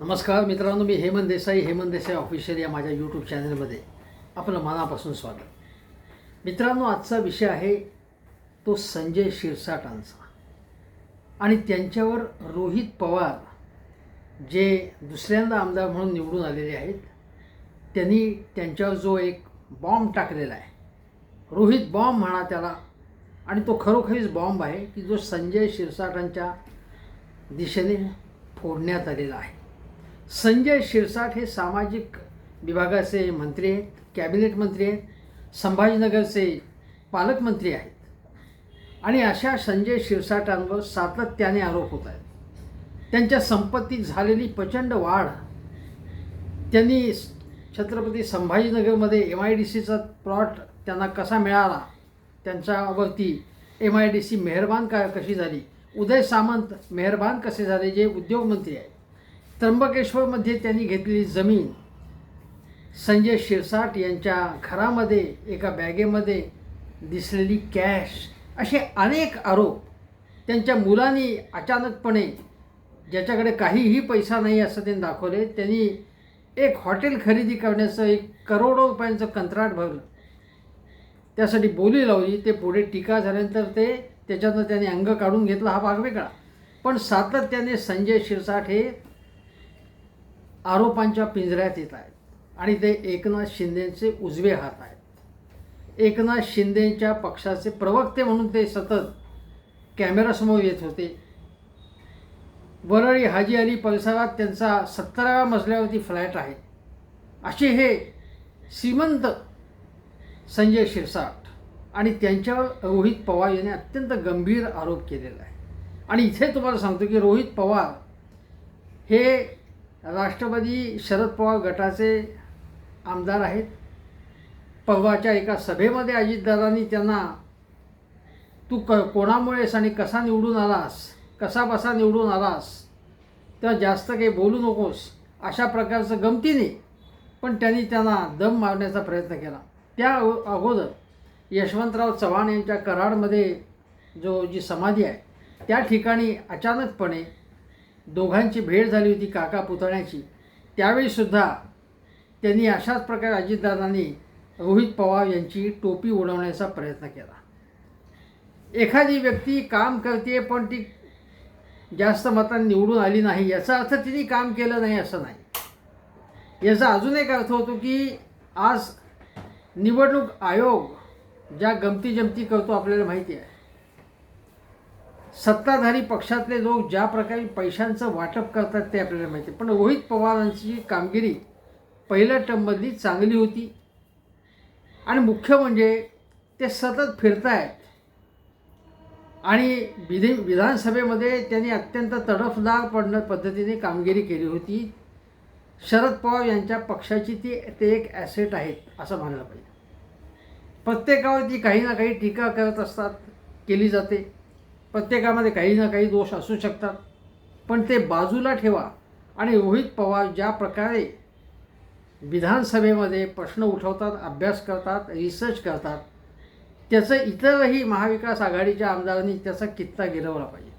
नमस्कार मित्रांनो मी हेमंत देसाई हेमंत देसाई ऑफिशियल या माझ्या यूट्यूब चॅनलमध्ये आपलं मनापासून स्वागत. मित्रांनो आजचा विषय आहे तो संजय शिरसाटांचा. आणि त्यांच्यावर रोहित पवार जे दुसऱ्यांदा आमदार म्हणून निवडून आलेले आहेत त्यांनी त्यांच्यावर जो एक बॉम्ब टाकलेला आहे रोहित बॉम्ब म्हणा त्याला आणि तो खरोखरीच बॉम्ब आहे की जो संजय शिरसाटांच्या दिशेने फोडण्यात आलेला आहे. संजय शिरसाट हे सामाजिक विभागाचे मंत्री आहेत कॅबिनेट मंत्री आहेत संभाजीनगरचे पालकमंत्री आहेत. आणि अशा संजय शिरसाटांवर सातत्याने आरोप होत आहेत. त्यांच्या संपत्तीत झालेली प्रचंड वाढ त्यांनी छत्रपती संभाजीनगरमध्ये एम आय डी सीचा प्लॉट त्यांना कसा मिळाला त्यांच्यावरती एम आय डी सी मेहरबान का कशी झाली उदय सामंत मेहरबान कसे झाले जे उद्योगमंत्री आहेत त्र्यंबकेश्वरमध्ये त्यांनी घेतलेली जमीन संजय शिरसाट यांच्या घरामध्ये एका बॅगेमध्ये दिसलेली कॅश असे अनेक आरोप त्यांच्या मुलांनी अचानकपणे ज्याच्याकडे काहीही पैसा नाही असं त्यांनी दाखवले त्यांनी एक हॉटेल खरेदी करण्याचं एक करोडो रुपयांचं कंत्राट भरलं. त्यासाठी बोली लावली ते पुढे टीका झाल्यानंतर ते त्याच्यातनं त्याने अंग काढून घेतला हा भाग वेगळा. पण सातत्याने संजय शिरसाट हे आरोपांच्या पिंजऱ्यात येत आहेत. आणि ते एकनाथ शिंदेचे उजवे हात आहेत. एकनाथ शिंदेच्या पक्षाचे प्रवक्ते म्हणून ते सतत कॅमेरासमोर येत होते. वरळी हाजी अली परिसरात त्यांचा सत्तराव्या मजल्यावरती फ्लॅट आहे. असे हे श्रीमंत संजय शिरसाट आणि त्यांच्यावर रोहित पवार यांनी अत्यंत गंभीर आरोप केलेला आहे. आणि इथे तुम्हाला सांगतो की रोहित पवार हे राष्ट्रवादी शरद पवार गटाचे आमदार आहेत. परवाच्या एका सभेमध्ये अजितदादांनी त्यांना तू क कोणामुळेस आणि कसा निवडून आलास? कसा बसा निवडून आलास? तेव्हा जास्त काही बोलू नकोस. अशा प्रकारचं गमतीने पण त्यांनी त्यांना दम मारण्याचा प्रयत्न केला. त्या अगोदर यशवंतराव चव्हाण यांच्या कराडमध्ये जो जी समाधी आहे त्या ठिकाणी अचानकपणे दोघांची भेट झाली होती काका पुतण्याची. त्यावेळीसुद्धा त्यांनी अशाच प्रकारे अजितदादांनी रोहित पवार यांची टोपी उडवण्याचा प्रयत्न केला. एखादी व्यक्ती काम करते पण ती जास्त मतांनी निवडून आली नाही याचा अर्थ तिने काम केलं नाही असं नाही. याचा अजून एक अर्थ होतो की आज निवडणूक आयोग ज्या गमती जमती करतो आपल्याला माहिती आहे. सत्ताधारी पक्षातले लोक ज्या प्रकारे पैशांचं वाटप करतात ते आपल्याला माहिती आहे. पण रोहित पवारांची कामगिरी पहिल्या टर्ममधली चांगली होती. आणि मुख्य म्हणजे ते सतत फिरतायत. आणि विधी विधानसभेमध्ये त्यांनी अत्यंत तडफदार पडणं पद्धतीने कामगिरी केली होती. शरद पवार यांच्या पक्षाची ती ते एक ॲसेट आहेत असं म्हणायला पाहिजे. प्रत्येकावर ती काही ना काही टीका करत असतात केली जाते. प्रत्येकामध्ये काही ना काही दोष असू शकतात. पण ते बाजूला ठेवा आणि रोहित पवार ज्या प्रकारे विधानसभेमध्ये प्रश्न उठवतात अभ्यास करतात रिसर्च करतात त्याचं इतरही महाविकास आघाडीच्या आमदारांनी त्याचा कित्ता गिरवला पाहिजे.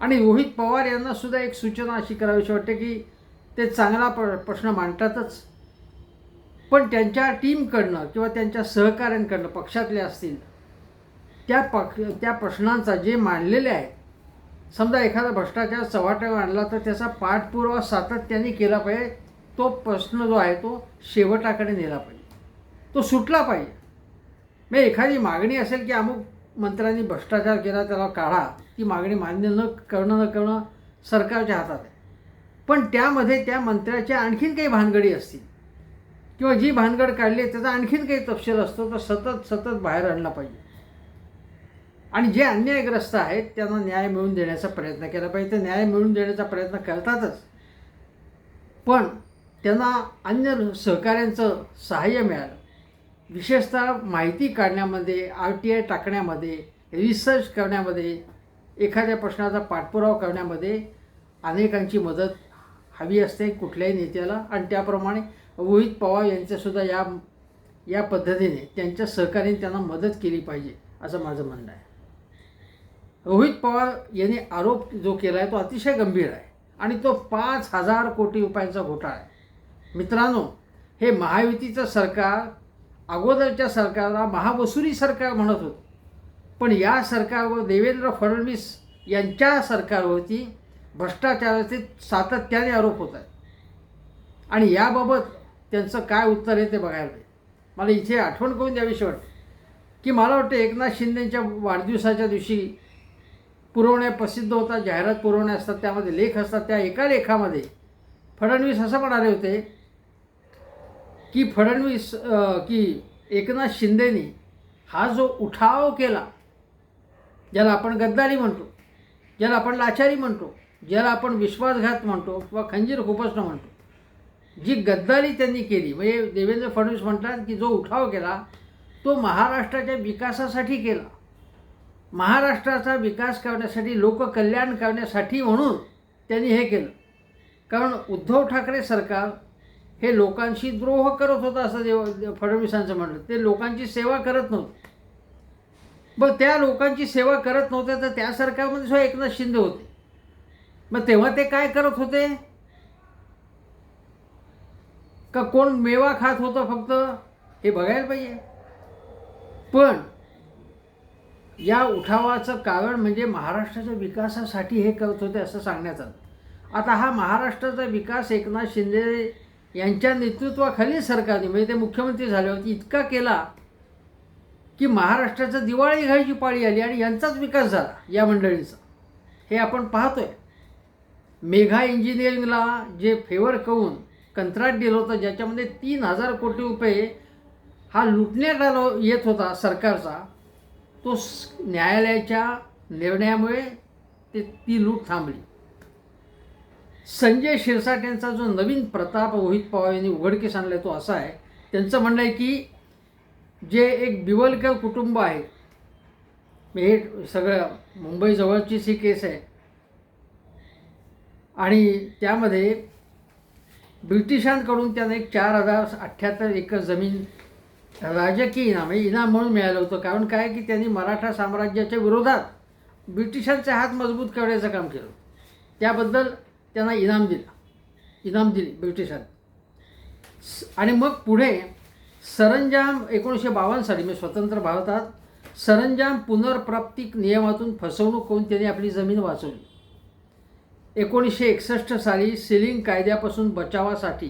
आणि रोहित पवार यांनासुद्धा एक सूचना अशी करावीशी वाटते की ते चांगला प्र प्रश्न मांडतातच. पण त्यांच्या टीमकडनं किंवा त्यांच्या सहकाऱ्यांकडनं पक्षातले असतील त्या पक्ष त्या प्रश्नांचा जे मांडलेले आहेत समजा एखादा भ्रष्टाचार चव्हाट्यावर आणला तर त्याचा पाठपुरावा सातत्याने केला पाहिजे. तो प्रश्न जो आहे तो शेवटाकडे नेला पाहिजे. तो सुटला पाहिजे. मग एखादी मागणी असेल की अमुक मंत्र्यांनी भ्रष्टाचार केला त्याला काढा. ती मागणी मान्य न करणं न करणं सरकारच्या हातात आहे. पण त्यामध्ये त्या मंत्र्याच्या आणखीन काही भानगडी असतील. किंवा जी भानगड काढली त्याचा आणखीन काही तपशील असतो तर सतत सतत बाहेर आणला पाहिजे. आणि जे अन्यायग्रस्त आहेत त्यांना न्याय मिळवून देण्याचा प्रयत्न केला पाहिजे. ते न्याय मिळवून देण्याचा प्रयत्न करतातच. पण त्यांना अन्य सहकाऱ्यांचं सहाय्य मिळालं. विशेषतः माहिती काढण्यामध्ये आर टी आय टाकण्यामध्ये रिसर्च करण्यामध्ये एखाद्या प्रश्नाचा पाठपुरावा करण्यामध्ये अनेकांची मदत हवी असते कुठल्याही नेत्याला. आणि त्याप्रमाणे रोहित पवार यांच्यासुद्धा या या पद्धतीने त्यांच्या सहकार्याने त्यांना मदत केली पाहिजे असं माझं म्हणणं आहे. रोहित पवार यांनी आरोप जो केला आहे तो अतिशय गंभीर आहे. आणि तो पाच हजार कोटी रुपयांचा घोटाळा आहे. मित्रांनो हे महायुतीचं सरकार अगोदरच्या सरकारला महावसुली सरकार म्हणत होतं. पण या सरकारवर देवेंद्र फडणवीस यांच्या सरकारवरती भ्रष्टाचाराचे सातत्याने आरोप होत आहेत. आणि याबाबत त्यांचं काय उत्तर आहे ते बघायला पाहिजे मला इथे आठवण करून द्यावीशी वाटते की मला वाटतं एकनाथ शिंदेच्या वाढदिवसाच्या दिवशी पुरवण्या प्रसिद्ध होतात जाहिरात पुरवण्या असतात त्यामध्ये लेख असतात त्या एका लेखामध्ये फडणवीस असं म्हणाले होते की फडणवीस की एकनाथ शिंदेनी हा जो उठाव केला ज्याला आपण गद्दारी म्हणतो ज्याला आपण लाचारी म्हणतो ज्याला आपण विश्वासघात म्हणतो किंवा खंजीर खुपसणं म्हणतो जी गद्दारी त्यांनी केली म्हणजे देवेंद्र फडणवीस म्हणतात की जो उठाव केला तो महाराष्ट्राच्या विकासासाठी केला. महाराष्ट्राचा विकास करण्यासाठी लोककल्याण करण्यासाठी म्हणून त्यांनी हे केलं. कारण उद्धव ठाकरे सरकार हे लोकांशी द्रोह करत होतं असं देव फडणवीसांचं म्हणलं ते लोकांची सेवा करत नव्हते. मग त्या लोकांची सेवा करत नव्हत्या तर त्या सरकारमध्ये सुद्धा एकनाथ शिंदे होते. मग तेव्हा ते काय करत होते? का कोण मेवा खात होतं फक्त? हे बघायला पाहिजे. पण या उठावाचं कारण म्हणजे महाराष्ट्राच्या विकासासाठी हे करत होते असं सांगण्यात आलं. आता हा महाराष्ट्राचा विकास एकनाथ शिंदे यांच्या नेतृत्वाखाली सरकारने म्हणजे ते मुख्यमंत्री झाले होते इतका केला की महाराष्ट्राचं दिवाळी घ्यायची पाळी आली आणि यांचाच विकास झाला या मंडळीचा. हे आपण पाहतोय. मेघा इंजिनिअरिंगला जे फेवर करून कंत्राट दिलं होतं ज्याच्यामध्ये तीन हजार कोटी रुपये हा लुटण्यात आलो येत होता सरकारचा तो न्यायालयाच्या निर्णयामुळे ते ती लूट थांबली. संजय शिरसाट यांचा जो नवीन प्रताप रोहित पवार यांनी उघडकीस आणला तो असा आहे. त्यांचं म्हणणं आहे की जे एक बिवलकर कुटुंब आहे हे सगळं मुंबईजवळचीच ही केस आहे. आणि त्यामध्ये ब्रिटिशांकडून त्यांना एक चार हजार अठ्ठ्याहत्तर एकर जमीन राजकीय इनाम हे इनाम म्हणून मिळालं होतं. कारण काय की त्यांनी मराठा साम्राज्याच्या विरोधात ब्रिटिशांचे हात मजबूत करण्याचं काम केलं. त्याबद्दल त्यांना इनाम दिला. इनाम दिली ब्रिटिशांनी. आणि मग पुढे सरंजाम एकोणीसशे बावन्न साली म्हणजे स्वतंत्र भारतात सरंजाम पुनर्प्राप्तिक नियमातून फसवणूक करून त्यांनी आपली जमीन वाचवली. एकोणीसशे एकसष्ट साली सिलिंग कायद्यापासून बचावासाठी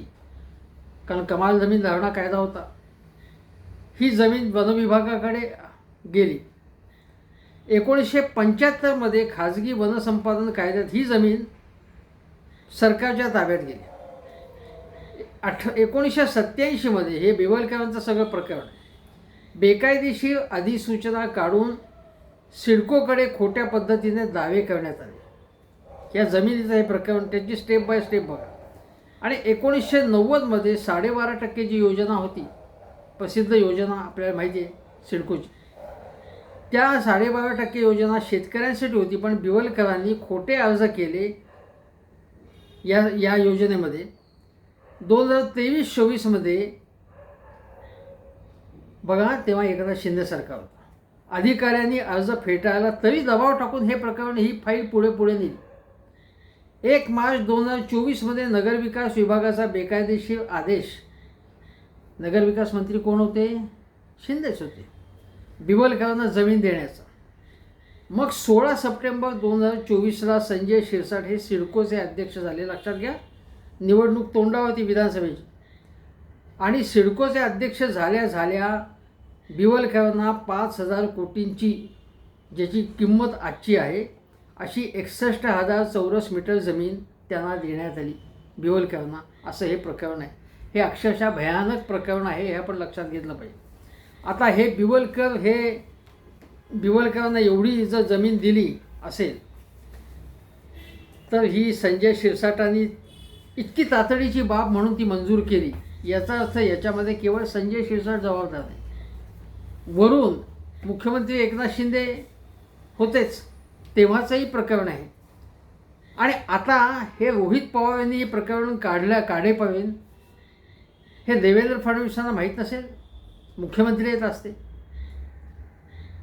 कारण कमाल जमीन धारणा कायदा होता ही जमीन वनविभागाकडे गेली. एकोणीसशे पंच्याहत्तरमध्ये खाजगी वनसंपादन कायद्यात ही जमीन सरकारच्या ताब्यात गेली. अठ एकोणीसशे सत्याऐंशीमध्ये हे बेवलकरांचं सगळं प्रकरण. आहे. बेकायदेशीर अधिसूचना काढून सिडकोकडे खोट्या पद्धतीने दावे करण्यात आले. या जमिनीचं हे प्रकरण त्याची स्टेप बाय स्टेप बघा. आणि एकोणीसशे नव्वदमध्ये साडेबारा टक्के जी योजना होती प्रसिद्ध योजना आपल्याला माहिती आहे सिडकोची. त्या साडेबारा टक्के योजना शेतकऱ्यांसाठी होती पण बिवलकरांनी खोटे अर्ज केले या या योजनेमध्ये. दोन हजार तेवीस चोवीसमध्ये बघा तेव्हा एकदा शिंदे सरकार होतं. अधिकाऱ्यांनी अर्ज फेटाळला तरी दबाव टाकून हे प्रकरण ही फाईल पुढे पुढे नेली. एक मार्च दोन हजार चोवीसमध्ये नगरविकास विभागाचा बेकायदेशीर आदेश नगरविकास मंत्री कोण होते? शिंदेच होते. बिवलकरांना जमीन देण्याचा. मग सोळा सप्टेंबर दोन हजार चोवीसला संजय शिरसाट हे सिडकोचे अध्यक्ष झाले. लक्षात घ्या. निवडणूक तोंडावरती विधानसभेची. आणि सिडकोचे अध्यक्ष झाल्या झाल्या बिवलकरांना पाच हजार कोटींची ज्याची किंमत आजची आहे अशी एकसष्ट हजार चौरस मीटर जमीन त्यांना देण्यात आली. बिवलकरांना असं हे प्रकरण आहे. हे अक्षरशः भयानक प्रकरण आहे हे आपण लक्षात घेतलं पाहिजे. आता हे बिवलकर हे बिवलकरांना एवढी जर जमीन दिली असेल तर ही संजय शिरसाटांनी इतकी तातडीची बाब म्हणून ती मंजूर केली. याचा अर्थ याच्यामध्ये केवळ संजय शिरसाट जबाबदार नाही. वरून मुख्यमंत्री एकनाथ शिंदे होतेच तेव्हाचंही प्रकरण आहे. आणि आता हे रोहित पवार यांनी हे प्रकरण काढल्या काढेपर्यंत हे देवेंद्र फडणवीसांना माहीत नसेल मुख्यमंत्री येत असते.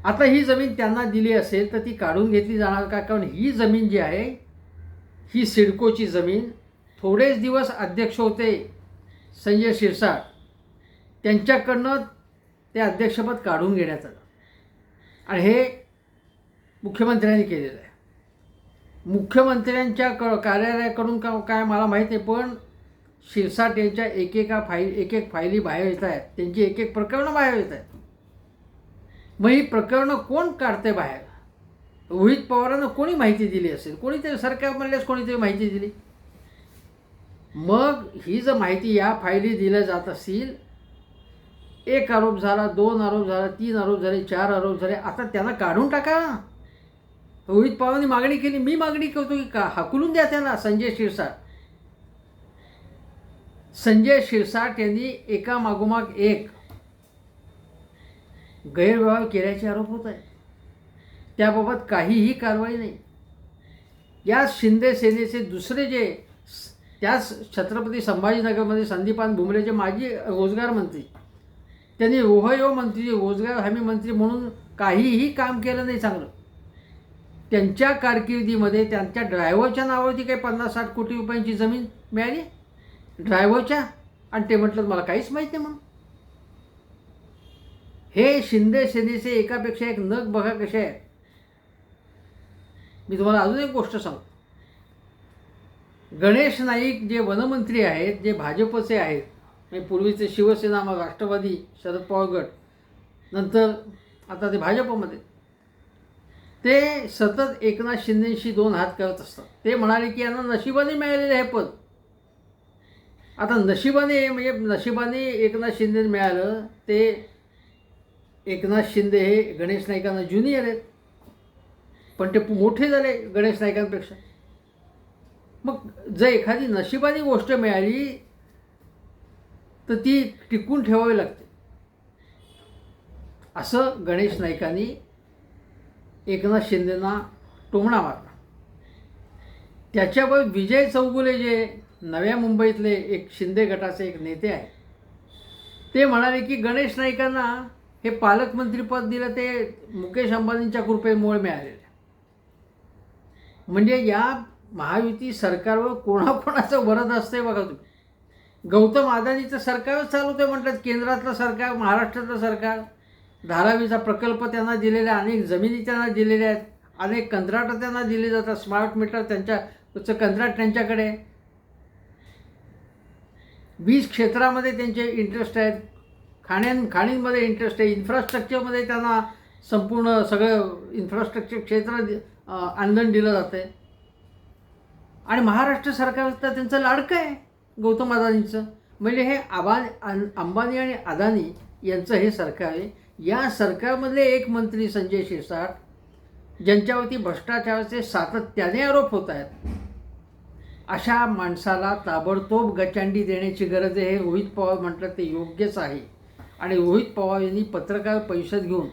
आता ही जमीन त्यांना दिली असेल तर ती काढून घेतली जाणार का? कारण ही जमीन जी आहे ही सिडकोची जमीन थोडेच दिवस अध्यक्ष होते संजय शिरसाट. त्यांच्याकडनं ते अध्यक्षपद काढून घेण्यात आलं. आणि हे मुख्यमंत्र्यांनी केलेलं आहे. मुख्यमंत्र्यांच्या क कार्यालयाकडून का काय मला माहीत आहे पण शिरसाट यांच्या एकेका फाईल एक एक फायली बाहेर येत आहेत. त्यांची एक एक प्रकरणं बाहेर येत आहेत. मग ही प्रकरणं कोण काढते बाहेर? रोहित पवारांना कोणी माहिती दिली असेल? कोणीतरी सरकारमधल्याच कोणीतरी माहिती दिली? मग ही जर माहिती या फायली दिल्या जात असतील एक आरोप झाला दोन आरोप झाला तीन आरोप झाले चार आरोप झाले आता त्यांना काढून टाका. रोहित पवारांनी मागणी केली. मी मागणी करतो की का? हकलून द्या त्यांना. संजय शिरसाट. संजय शिरसाट यांनी एका मागोमाग एक गैरव्यवहार केल्याचे आरोप होत आहेत. त्याबाबत काहीही कारवाई नाही. या शिंदे सेनेचे दुसरे जे त्याच छत्रपती संभाजीनगरमध्ये संदीपान भुमरेचे माजी रोजगार मंत्री त्यांनी रोहयो मंत्री रोजगार हमी मंत्री म्हणून काहीही काम केलं नाही चांगलं. त्यांच्या कारकिर्दीमध्ये त्यांच्या ड्रायव्हरच्या नावावरती काही पन्नास साठ कोटी रुपयांची जमीन मिळाली? ड्रायव्हरच्या? आणि ते म्हटलं मला काहीच माहीत नाही म्हणून. हे शिंदे सेनेचे एकापेक्षा एक नग बघा कसे आहे मी तुम्हाला अजून एक गोष्ट सांगतो गणेश नाईक जे वनमंत्री आहेत जे भाजपचे आहेत म्हणजे पूर्वीचे शिवसेना मग राष्ट्रवादी शरद पवार गट नंतर आता ते भाजपमध्ये ते सतत एकनाथ शिंदेशी दोन हात करत असतात. ते म्हणाले की यांना नशिबाने मिळालेले हे पद. आता नशिबाने म्हणजे नशिबाने एकनाथ शिंदे मिळालं ते एकनाथ शिंदे हे गणेश नाईकांना ज्युनियर आहेत. पण ते मोठे झाले गणेश नाईकांपेक्षा. मग जर एखादी नशिबाने गोष्ट मिळाली तर ती टिकून ठेवावी लागते. असं गणेश नाईकांनी एकनाथ शिंदेना टोमणा मारला. त्याच्यावर विजय चौगुले जे नव्या मुंबईतले एक शिंदे गटाचे एक नेते आहे ते म्हणाले की गणेश नाईकांना हे पालकमंत्रीपद दिलं ते मुकेश अंबानींच्या कृपेमुळे मिळालेलं म्हणजे या महायुती सरकारवर कोणाकोणाचं वरद असते बघा तुम्ही. गौतम अदानीचं सरकारच चालवते म्हणतात केंद्रातलं सरकार महाराष्ट्रातलं सरकार. धारावीचा प्रकल्प त्यांना दिलेला आहे अनेक जमिनी त्यांना दिलेल्या आहेत अनेक कंत्राटं त्यांना दिली जातात स्मार्ट मीटर त्यांच्या कंत्राट त्यांच्याकडे. आहे. वीज क्षेत्रामध्ये त्यांचे इंटरेस्ट आहेत. खाण्यां खाणींमध्ये इंटरेस्ट आहे. इन्फ्रास्ट्रक्चरमध्ये त्यांना संपूर्ण सगळं इन्फ्रास्ट्रक्चर क्षेत्र दि- आंदण दिलं जातं आहे आणि महाराष्ट्र सरकार तर त्यांचं लाडकं आहे गौतम अदानींचं म्हणजे हे आबा अंबानी आणि अदानी यांचं हे सरकार आहे. या सरकारमधले एक मंत्री संजय शिरसाट ज्यांच्यावरती भ्रष्टाचाराचे सातत्याने आरोप होत आहेत. अशा माणसाला ताबडतोब गचांडी देण्याची गरज आहे. हे रोहित पवार म्हटलं ते योग्यच आहे. आणि रोहित पवार यांनी पत्रकार परिषद घेऊन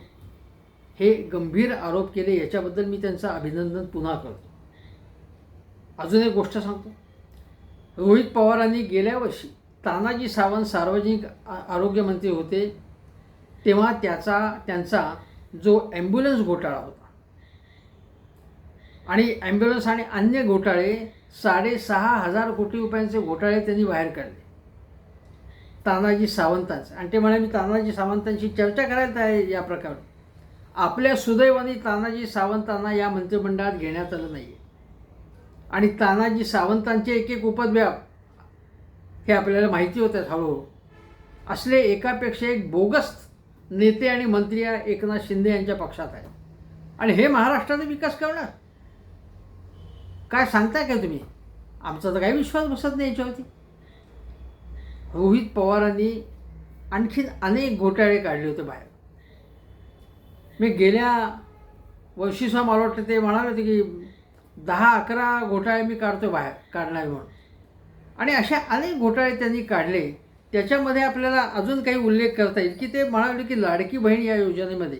हे गंभीर आरोप केले. याच्याबद्दल मी त्यांचं अभिनंदन पुन्हा करतो. अजून एक गोष्ट सांगतो. रोहित पवारांनी गेल्या वर्षी तानाजी सावंत सार्वजनिक आरोग्यमंत्री होते. तेव्हा त्याचा त्यांचा जो ॲम्ब्युलन्स घोटाळा होता आणि ॲम्ब्युलन्स आणि अन्य घोटाळे साडेसहा हजार कोटी रुपयांचे घोटाळे त्यांनी बाहेर काढले. तानाजी सावंतांचं. आणि ते म्हणे मी तानाजी सावंतांशी चर्चा करायला तयार आहे या प्रकारे. आपल्या सुदैवाने तानाजी सावंतांना या मंत्रिमंडळात घेण्यात आलं नाही आणि तानाजी सावंतांचे एक एक उपद्व्याप हे आपल्याला माहिती होतात हळूहळू. असले एकापेक्षा एक बोगस नेते आणि मंत्री या एकनाथ शिंदे यांच्या पक्षात आहेत. आणि हे महाराष्ट्राचा विकास करणार. काय सांगताय काय तुम्ही? आमचा तर काही विश्वास बसत नाही याच्यावरती. रोहित पवारांनी आणखीन अनेक घोटाळे काढले होते बाहेर. मी गेल्या वर्षीसुद्धा मला वाटतं ते म्हणाले होते की दहा अकरा घोटाळे मी काढतो बाहेर काढणार म्हणून. आणि अशा अनेक घोटाळे त्यांनी काढले. त्याच्यामध्ये आपल्याला अजून काही उल्लेख करता येईल की ते म्हणाले की लाडकी बहीण या योजनेमध्ये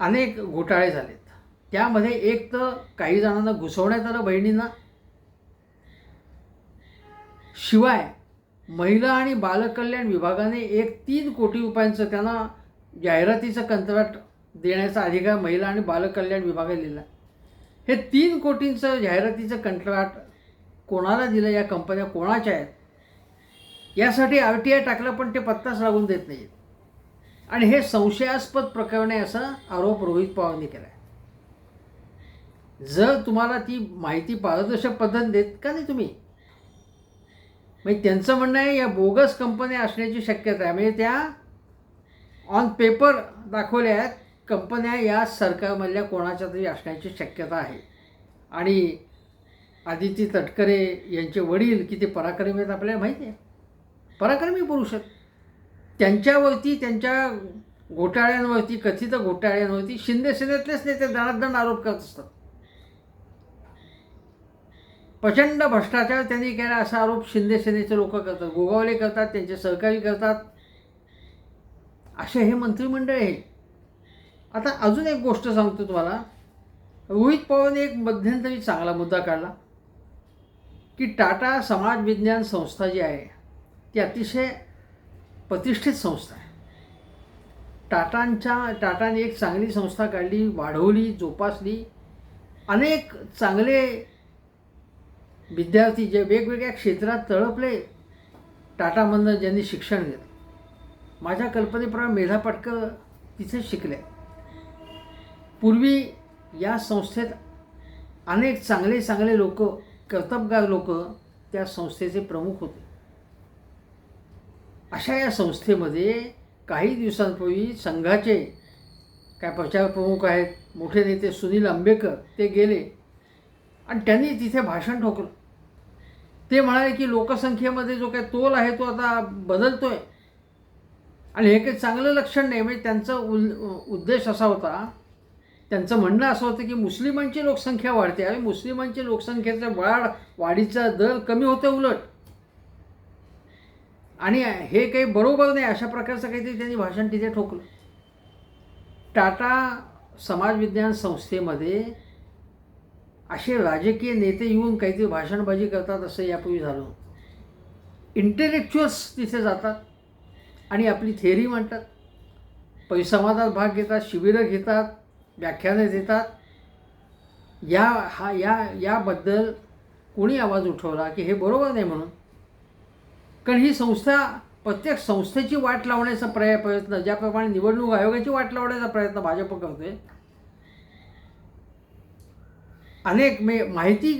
अनेक घोटाळे झालेत. त्यामध्ये एक तर काही जणांना घुसवण्यात आलं बहिणींना. शिवाय महिला आणि बालकल्याण विभागाने एक तीन कोटी रुपयांचं त्यांना जाहिरातीचं कंत्राट देण्याचा अधिकार महिला आणि बालकल्याण विभागाने दिला. हे तीन कोटींचं जाहिरातीचं कंत्राट कोणाला दिलं या कंपन्या कोणाच्या आहेत? यासाठी आर टी आय टाकलं पण ते पत्ताच लागून देत नाहीत. आणि हे संशयास्पद प्रकरण आहे असा आरोप रोहित पवारने केला आहे जर तुम्हाला ती माहिती पारदर्शक पद्धत देत का नाही तुम्ही? म्हणजे त्यांचं म्हणणं आहे या बोगस कंपन्या असण्याची शक्यता आहे. म्हणजे त्या ऑन पेपर दाखवल्या आहेत कंपन्या या सरकारमधल्या कोणाच्या तरी असण्याची शक्यता आहे. आणि आदिती तटकरे यांचे वडील किती पराक्रमी आहेत आपल्याला माहिती आहे पराक्रमी पुरुष आहेत. त्यांच्यावरती त्यांच्या घोटाळ्यांवरती कथित घोटाळ्यांवरती शिंदे सेनेतलेच नेते दणादण आरोप करत असतात. प्रचंड भ्रष्टाचार त्यांनी केला असा आरोप शिंदे सेनेचे लोक करतात. गोगावले करतात त्यांचे सहकारी करतात. असे हे मंत्रिमंडळ आहे. आता अजून एक गोष्ट सांगतो तुम्हाला. रोहित पवारने एक मध्यंतरी चांगला मुद्दा काढला की टाटा समाज विज्ञान संस्था जी आहे ती अतिशय प्रतिष्ठित संस्था आहे. टाटांच्या टाटाने एक चांगली संस्था काढली वाढवली जोपासली. अनेक चांगले विद्यार्थी जे वेगवेगळ्या क्षेत्रात तळपले टाटामधनं ज्यांनी शिक्षण घेतलं. माझ्या कल्पनेप्रमाणे मेधा पाटकर तिथे शिकले पूर्वी या संस्थेत अनेक चांगले चांगले लोक कर्तबगार लोक त्या संस्थेचे प्रमुख होते. अशा या संस्थेमध्ये काही दिवसांपूर्वी संघाचे काय प्रचार प्रमुख आहेत मोठे नेते सुनील आंबेकर ते गेले. आणि त्यांनी तिथे भाषण ठोकलं. ते म्हणाले की लोकसंख्येमध्ये जो काही तोल आहे तो आता बदलतो आहे आणि हे काही चांगलं लक्षण नाही म्हणजे त्यांचा उल उद्देश असा होता त्यांचं म्हणणं असं होतं की मुस्लिमांची लोकसंख्या वाढते आणि मुस्लिमांची लोकसंख्येचा वाढ वाढीचा दर कमी होतो उलट. आणि हे काही बरोबर नाही अशा प्रकारचं काहीतरी त्यांनी भाषण तिथे ठोकलं. टाटा समाज विज्ञान संस्थेमध्ये असे राजकीय नेते येऊन काहीतरी भाषणबाजी करतात असं यापूर्वी झालं इंटेलेक्च्युअल्स तिथे जातात आणि आपली थेअरी मांडतात. परिसंवादात भाग घेतात शिबिरं घेतात व्याख्यानं देतात. या हा या याबद्दल कोणी आवाज उठवला की हे बरोबर नाही म्हणून? कारण ही संस्था प्रत्येक संस्थेची वाट लावण्याचा प्रय प्रयत्न ज्याप्रमाणे निवडणूक आयोगाची वाट लावण्याचा प्रयत्न भाजप करतोय अनेक मे माहिती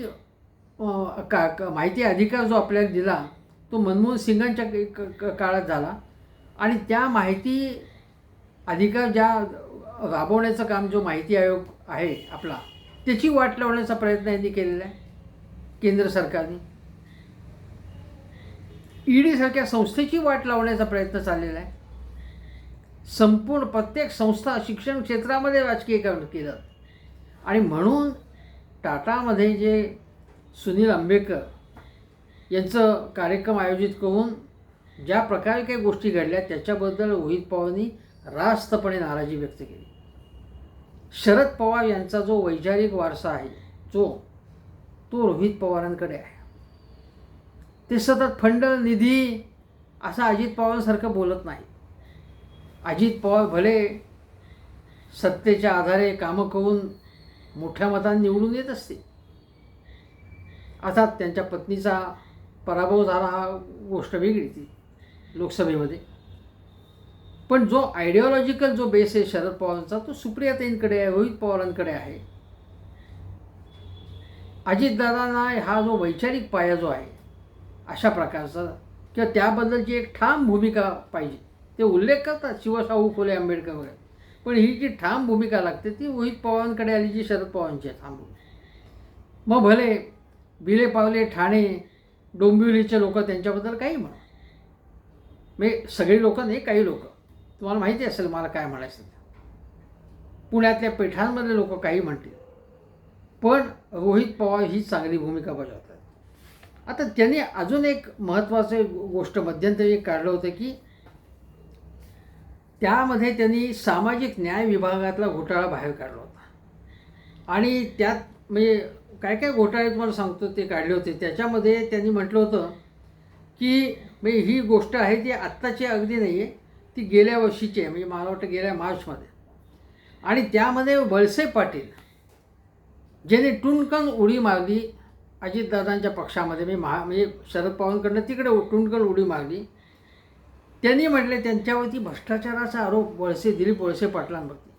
का का- माहिती अधिकार जो आपल्याला दिला तो मनमोहन सिंगांच्या क- काळात झाला. आणि त्या माहिती अधिकार ज्या राबवण्याचं काम जो माहिती आयोग आहे आपला त्याची वाट लावण्याचा प्रयत्न यांनी केलेला आहे केंद्र सरकारने. ईडीसारख्या संस्थेची वाट लावण्याचा प्रयत्न चाललेला आहे. संपूर्ण प्रत्येक संस्था शिक्षण क्षेत्रामध्ये राजकीयकरण केलं. आणि म्हणून टाटामध्ये जे सुनील आंबेकर यांचं कार्यक्रम आयोजित करून ज्या प्रकारे काही गोष्टी घडल्या त्याच्याबद्दल रोहित पवारांनी रास्तपणे नाराजी व्यक्त केली. शरद पवार यांचा जो वैचारिक वारसा आहे जो तो रोहित पवारांकडे आहे. ते सतत फंड निधी असं अजित पवारांसारखं बोलत नाही. अजित पवार भले सत्तेच्या आधारे कामं करून मोठ्या मताने निवडून येत असते. अर्थात त्यांच्या पत्नीचा पराभव झाला हा गोष्ट वेगळी ती लोकसभेमध्ये. पण जो आयडिओलॉजिकल जो बेस आहे शरद पवारांचा तो सुप्रियाताईंकडे आहे रोहित पवारांकडे आहे. अजितदादांना हा जो वैचारिक पाया जो आहे अशा प्रकारचा किंवा त्याबद्दलची एक ठाम भूमिका पाहिजे. ते उल्लेख करतात शिवशाहू फुले आंबेडकर वगैरे पण ही जी ठाम भूमिका लागते ती मोहित पवारांकडे आली जी शरद पवारांची आहे ठाम मग भले बिले पावले ठाणे डोंबिवलीचे लोक त्यांच्याबद्दल काही म्हणा. म्हणजे सगळी लोक नाही काही लोक. तुम्हाला माहिती असेल मला काय म्हणायचं पुण्यातल्या पेठांमधले लोक काही म्हणतील. पण रोहित पवार ही चांगली भूमिका बजावतात. आता त्यांनी अजून एक महत्त्वाचं गोष्ट मध्यंतरी काढलं होतं की त्यामध्ये त्यांनी सामाजिक न्याय विभागातला घोटाळा बाहेर काढला होता. आणि त्यात म्हणजे काय काय घोटाळे तुम्हाला सांगतो ते काढले होते. त्याच्यामध्ये त्यांनी म्हटलं होतं की म्हणजे ही गोष्ट आहे ती आत्ताची अगदी नाही आहे ती गेल्या वर्षीची आहे. म्हणजे मला वाटतं गेल्या मार्चमध्ये. आणि त्यामध्ये वळसे पाटील ज्याने टुणकन उडी मारली अजितदादांच्या पक्षामध्ये मी महा म्हणजे शरद पवारांकडनं तिकडे टुणकन उडी मारली. त्यांनी म्हटले त्यांच्यावरती भ्रष्टाचाराचा आरोप वळसे दिलीप वळसे पाटलांवरती.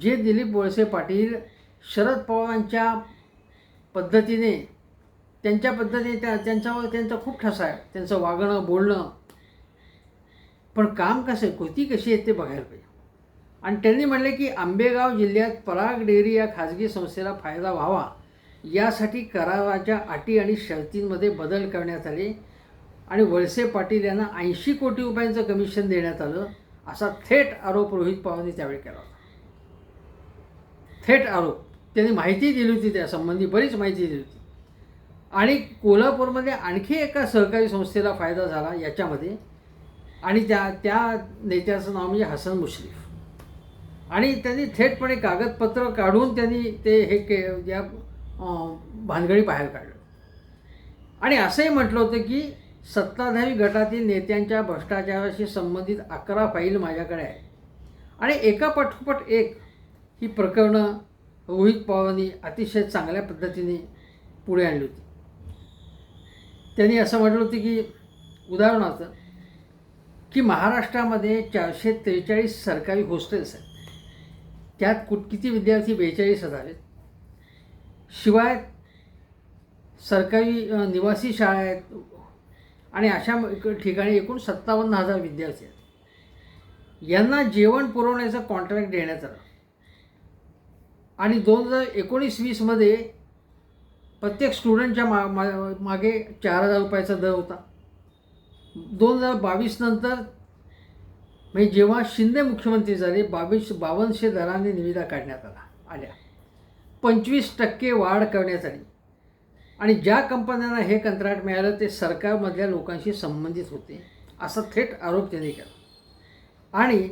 जे दिलीप वळसे पाटील शरद पवारांच्या पद्धतीने त्यांच्या पद्धतीने त्या त्यांच्यावर त्यांचा खूप ठसा आहे. त्यांचं वागणं बोलणं. पण काम कसं आहे कृती कशी आहे ते बघायला पाहिजे. आणि त्यांनी म्हणले की आंबेगाव जिल्ह्यात पराग डेअरी या खाजगी संस्थेला फायदा व्हावा. यासाठी कराराच्या अटी आणि शर्तींमध्ये बदल करण्यात आले. आणि वळसे पाटील यांना ऐंशी कोटी रुपयांचं कमिशन देण्यात आलं असा थेट आरोप रोहित पवारांनी त्यावेळी केला होता. थेट आरोप. त्यांनी माहिती दिली होती त्यासंबंधी बरीच माहिती दिली होती. आणि कोल्हापूरमध्ये आणखी एका सहकारी संस्थेला फायदा झाला याच्यामध्ये. आणि त्या त्या नेत्याचं नाव म्हणजे हसन मुश्रीफ. आणि त्यांनी थेटपणे कागदपत्र काढून त्यांनी ते हे के या भानगडी बाहेर काढलं. आणि असंही म्हटलं होतं की सत्ताधारी गटातील नेत्यांच्या भ्रष्टाचाराशी संबंधित अकरा फाईल माझ्याकडे आहे आणि एका पाठोपाठ एक ही प्रकरणं रोहित पवारांनी अतिशय चांगल्या पद्धतीने पुढे आणली होती. त्यांनी असं म्हटलं होतं की उदाहरणार्थ की महाराष्ट्रामध्ये चारशे त्रेचाळीस सरकारी हॉस्टेल्स आहेत. त्यात कुठ किती विद्यार्थी बेचाळीस हजार आहेत. शिवाय सरकारी निवासी शाळा आहेत आणि अशा ठिकाणी एकूण सत्तावन्न हजार विद्यार्थी आहेत. यांना जेवण पुरवण्याचा कॉन्ट्रॅक्ट देण्यात आला आणि दोन हजार एकोणीस वीसमध्ये प्रत्येक स्टुडंटच्या मा मा- मागे चार हजार रुपयाचा दर होता. दोन हजार बावीस नंतर म्हणजे जेव्हा शिंदे मुख्यमंत्री झाले बावीस बावनशे दराने निविदा काढण्यात आला आल्या. पंचवीस टक्के वाढ करण्यात आली आणि ज्या कंपन्यांना हे कंत्राट मिळालं ते सरकारमधल्या लोकांशी संबंधित होते. असा थेट आरोप त्यांनी केला. आणि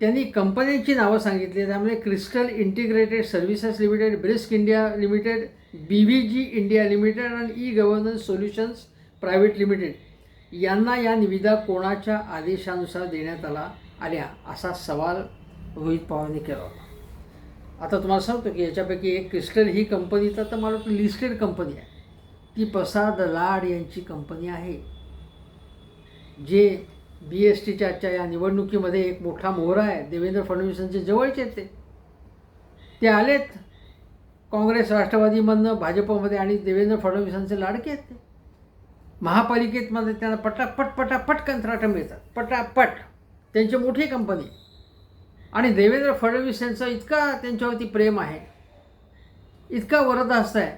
त्यांनी कंपन्यांची नावं सांगितली त्यामध्ये crystal integrated services limited Brisk India limited B V G India limited आणि e governance solutions private limited यांना या निविदा कोणाच्या आदेशानुसार देण्यात आला आल्या असा सवाल रोहित पवारांनी केला होता. आता तुम्हाला सांगतो की याच्यापैकी एक क्रिस्टल ही कंपनी तर मला वाटतं लिस्टेड कंपनी आहे. ती प्रसाद लाड यांची कंपनी आहे. जे बी एस टीच्या आजच्या या निवडणुकीमध्ये एक मोठा मोहरा आहे. देवेंद्र फडणवीसांचे जवळचे ते. ते आलेत. काँग्रेस राष्ट्रवादीमधनं भाजपमध्ये आणि देवेंद्र फडणवीसांचे लाडके आहेत ते. महापालिकेतमध्ये त्यांना पटापट पटापट कंत्राटं मिळतात. पटापट. त्यांची मोठी कंपनी आणि देवेंद्र फडणवीस यांचं इतका त्यांच्यावरती प्रेम आहे इतका वरदहस्त आहे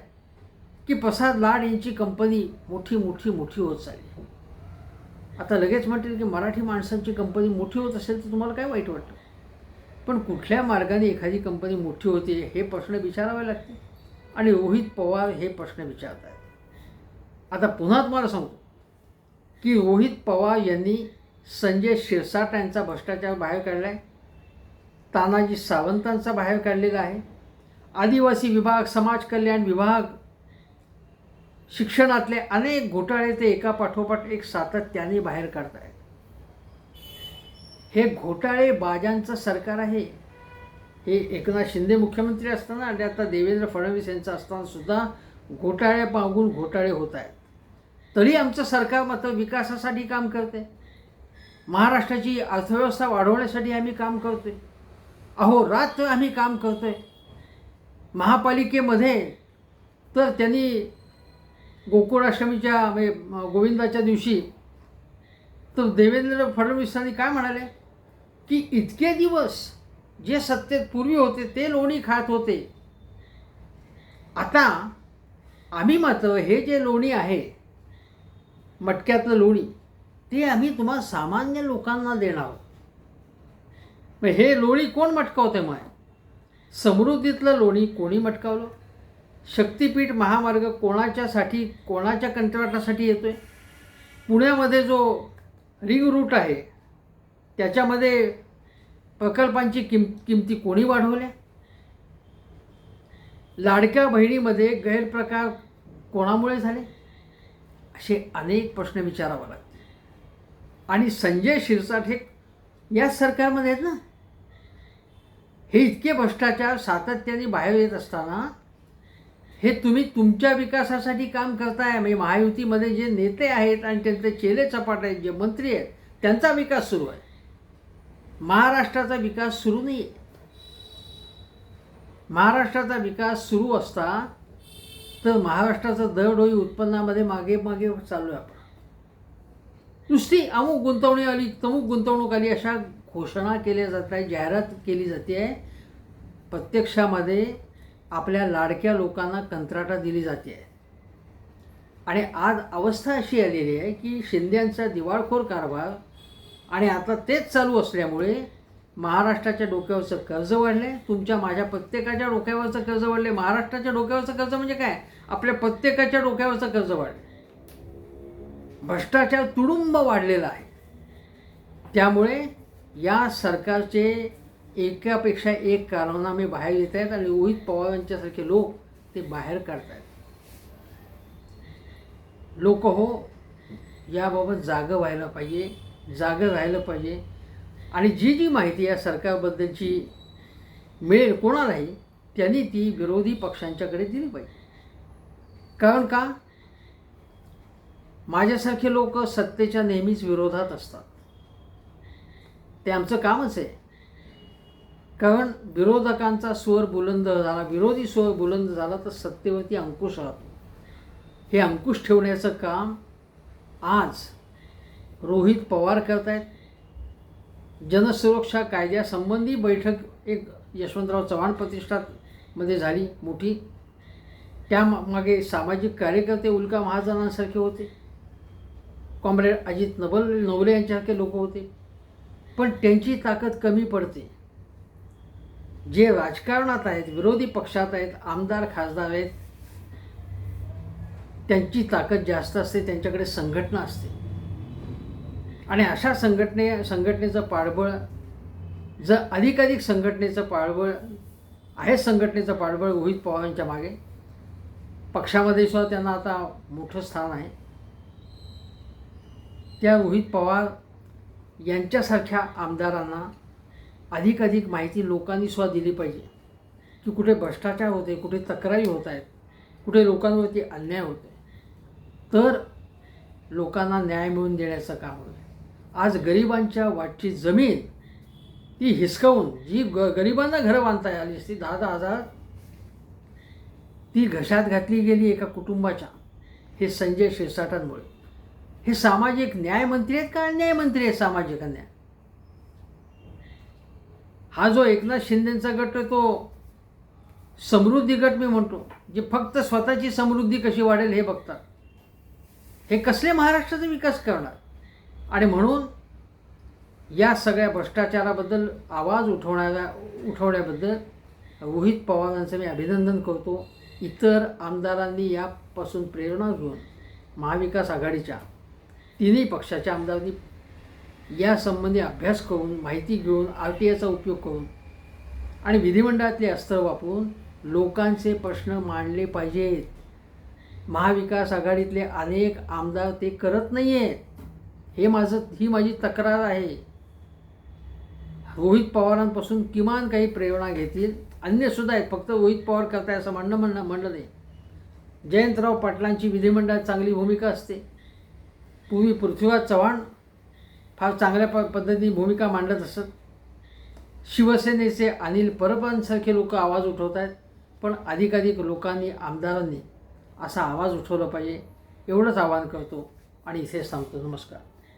की प्रसाद लाड यांची कंपनी मोठी मोठी मोठी होत चालली. आता लगेच म्हणतील की मराठी माणसांची कंपनी मोठी होत असेल तर तुम्हाला काय वाईट वाटतं? पण कुठल्या मार्गाने एखादी कंपनी मोठी होते हे प्रश्न विचारावे लागते आणि रोहित पवार हे प्रश्न विचारत आहेत आता पुन्हा तुम्हाला सांगतो की रोहित पवार यांनी संजय शिरसाट यांचा भ्रष्टाचार बाहेर काढला आहे तानाजी सावंतांचा बाहेर काढलेला आहे. आदिवासी विभाग समाज कल्याण विभाग शिक्षणातले अनेक घोटाळे ते एका पाठोपाठ एक सातत्याने बाहेर काढत आहेत हे घोटाळे बाजांचं सरकार आहे. हे एकनाथ शिंदे मुख्यमंत्री असताना आणि आता देवेंद्र फडणवीस यांचं असताना सुद्धा घोटाळे मागून घोटाळे होत आहेत तरी आमचं सरकार मात्र विकासासाठी काम करते महाराष्ट्राची अर्थव्यवस्था वाढवण्यासाठी आम्ही काम करतोय. अहो रात्र आम्ही काम करतो आहे महापालिकेमध्ये तर त्यांनी गोकुळाष्टमीच्या म्हणजे गोविंदाच्या दिवशी तर देवेंद्र फडणवीसांनी काय म्हणाले? की इतके दिवस जे सत्तेत पूर्वी होते ते लोणी खात होते. आता आम्ही मात्र हे जे लोणी आहे मटक्यातलं लोणी ते आम्ही तुम्हाला सामान्य लोकांना देणार आहोत. मग हे लोणी कोण मटकावते मग? समृद्धीतलं लोणी कोणी मटकावलं? शक्तिपीठ महामार्ग कोणाच्यासाठी कोणाच्या कंत्राटासाठी येतो आहे पुण्यामध्ये जो रिंग रूट आहे त्याच्यामध्ये प्रकल्पांची किम किमती कोणी वाढवल्या? लाडक्या बहिणीमध्ये गैरप्रकार कोणामुळे झाले? असे अनेक प्रश्न विचारावा लागतील आणि संजय शिरसाट हे याच सरकारमध्ये आहेत ना? हे इतके भ्रष्टाचार सातत्याने बाहेर येत असताना हे तुम्ही तुमच्या विकासासाठी काम करताय. म्हणजे महायुतीमध्ये जे नेते आहेत आणि त्यांचे चेले चपाट आहेत जे मंत्री आहेत त्यांचा विकास सुरू आहे. महाराष्ट्राचा विकास सुरू नाही आहे महाराष्ट्राचा विकास सुरू असता तर महाराष्ट्राचं दरडोई उत्पन्नामध्ये मागे मागे चालू आहे आपण. नुसती अमुक गुंतवणूक आली तमुक गुंतवणूक आली अशा घोषणा केल्या जात आहे जाहिरात केली जाते आहे प्रत्यक्षामध्ये आपल्या लाडक्या लोकांना कंत्राटा दिली जाते. आहे आणि आज अवस्था अशी आलेली आहे की शिंद्यांचा दिवाळखोर कारभार आणि आता तेच चालू असल्यामुळे महाराष्ट्राच्या डोक्यावरचं कर्ज वाढले तुमच्या माझ्या प्रत्येकाच्या डोक्यावरचं कर्ज वाढले. महाराष्ट्राच्या डोक्यावरचं कर्ज म्हणजे काय? आपल्या प्रत्येकाच्या डोक्यावरचं कर्ज वाढले. भ्रष्टाचार तुडुंब वाढलेला आहे. त्यामुळे या सरकारचे एकापेक्षा एक कारनामे बाहेर येत आहेत आणि रोहित पवारांच्यासारखे लोक ते बाहेर काढत आहेत लोक हो याबाबत जागं व्हायला पाहिजे जागं राहिलं पाहिजे. आणि जी जी माहिती या सरकारबद्दलची मिळेल कोणालाही त्यांनी ती विरोधी पक्षांच्याकडे दिली पाहिजे. कारण का? माझ्यासारखे लोक सत्तेच्या नेहमीच विरोधात असतात. ते आमचं कामच आहे. कारण विरोधकांचा स्वर बुलंद झाला विरोधी स्वर बुलंद झाला तर सत्तेवरती अंकुश राहतो. हे अंकुश ठेवण्याचं काम आज रोहित पवार करतायत. जनसुरक्षा कायद्यासंबंधी बैठक एक यशवंतराव चव्हाण प्रतिष्ठानमध्ये झाली मोठी. त्या मा- मागे सामाजिक कार्यकर्ते उल्का महाजनांसारखे होते. कॉम्रेड अजित नबल नवले यांच्यासारखे लोक होते. पण त्यांची ताकद कमी पडते. जे राजकारणात आहेत विरोधी पक्षात आहेत आमदार खासदार आहेत त्यांची ताकद जास्त असते त्यांच्याकडे संघटना असते. आणि अशा संघटने संघटनेचं पाठबळ जर अधिकाधिक संघटनेचं पाठबळ आहे संघटनेचं पाठबळ रोहित पवारांच्या मागे पक्षामध्ये सुद्धा त्यांना आता मोठं स्थान आहे. त्या रोहित पवार यांच्यासारख्या आमदारांना अधिकाधिक माहिती लोकांनी सुद्धा दिली पाहिजे. की कुठे भ्रष्टाचार होते कुठे तक्रारी होत आहेत कुठे लोकांवरती अन्याय होते तर लोकांना न्याय मिळवून देण्याचं काम होतं आज गरिबांच्या वाटची जमीन ती हिसकावून जी ग गरिबांना घरं बांधता आली असती दहा दहा हजार ती घशात घातली गेली एका कुटुंबाच्या हे संजय शिरसाटांमुळे हे सामाजिक न्यायमंत्री आहेत का अन्यायमंत्री आहेत सामाजिक अन्याय? हा जो एकनाथ शिंदेचा गट आहे तो समृद्धी गट मी म्हणतो जे फक्त स्वतःची समृद्धी कशी वाढेल हे बघतात. हे कसले महाराष्ट्राचा विकास करणार? आणि म्हणून या सगळ्या भ्रष्टाचाराबद्दल आवाज उठवणाऱ्या उठवण्याबद्दल रोहित पवारांचं मी अभिनंदन करतो. इतर आमदारांनी यापासून प्रेरणा घेऊन महाविकास आघाडीच्या तिन्ही पक्षाच्या आमदारांनी यासंबंधी अभ्यास करून माहिती घेऊन आर टी आयचा उपयोग करून आणि विधिमंडळातले अस्त्र वापरून लोकांचे प्रश्न मांडले पाहिजेत. महाविकास आघाडीतले अनेक आमदार ते करत नाही आहेत हे माझं ही माझी तक्रार आहे. रोहित पवारांपासून किमान काही प्रेरणा घेतील अन्यसुद्धा आहेत. फक्त रोहित पवार करताय असं म्हणणं म्हणणं म्हणलं नाही. जयंतराव पाटलांची विधिमंडळात चांगली भूमिका असते. पूर्वी पृथ्वीराज चव्हाण फार चांगल्या प पद्धतीने भूमिका मांडत असत. शिवसेनेचे अनिल परबांसारखे लोक आवाज उठवत आहेत पण अधिकाधिक लोकांनी आमदारांनी असा आवाज उठवला पाहिजे एवढंच आवाहन करतो आणि इथेच सांगतो नमस्कार.